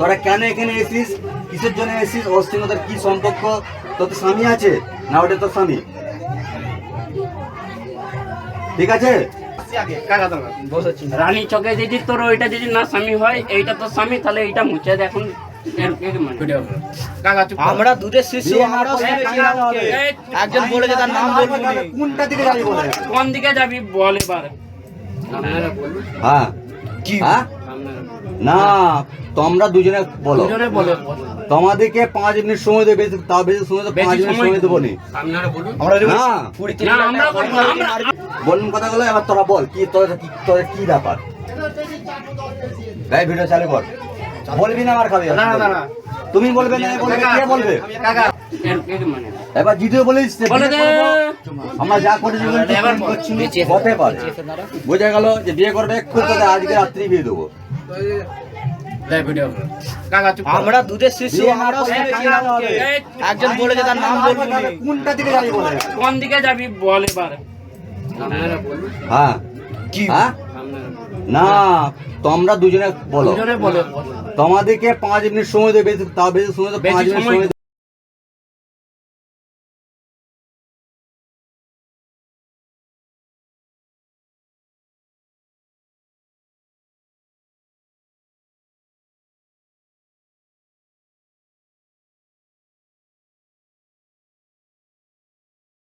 তোরা কেন এখানে এসিস কিসের জন্য এসিস ওর সঙ্গে তোর কি সম্পর্ক? তোর তো স্বামী আছে? না ওটা তোর স্বামী। ঠিক আছে? রানী চকে যদি তোর ওইটা যদি না স্বামী হয় এইটা তোর স্বামী তাহলে এইটা মুছে দে এখন। মানে। আমরা দুধের শিশু আমরা একজন বলেছে তার নাম বলব কোনটা দিকে যাবি বলে? কোন দিকে যাবি বল এবার। হ্যাঁ। কি? হ্যাঁ? না তোমরা দুজনে বলো। দুজনে বলে। তোমাদেরকে পাঁচ মিনিট সময় দেবে তাও বেশি সময় তো পাঁচ মিনিট সময় দেবো নি। বলুন। কথাগুলো এবার তোরা বল কি তোর কি তোর কি ব্যাপার? গাই ভিডিও চালু কর। বলবি না আমার খাবি না, না, না। তুমি বলবে না বলবে কে বলবে? মানে। এবার জিডিও বলিস। আমরা যা করেছি। করছি হতে পারে। বোঝা গেল যে বিয়ে করবে খুব কথা আজকে রাত্রি বিয়ে দেবো। আমরা দুধের শিশু একজন বলেছে তার নাম বলব কোনটা দিকে যাবি বলে? কোন দিকে যাবি বল এবার? হ্যাঁ। কি? হ্যাঁ? না তোমরা দুজনে বলো। তোমাদেরকে পাঁচ মিনিট সময় দেবে তা বেশি সময় তো পাঁচ মিনিট সময়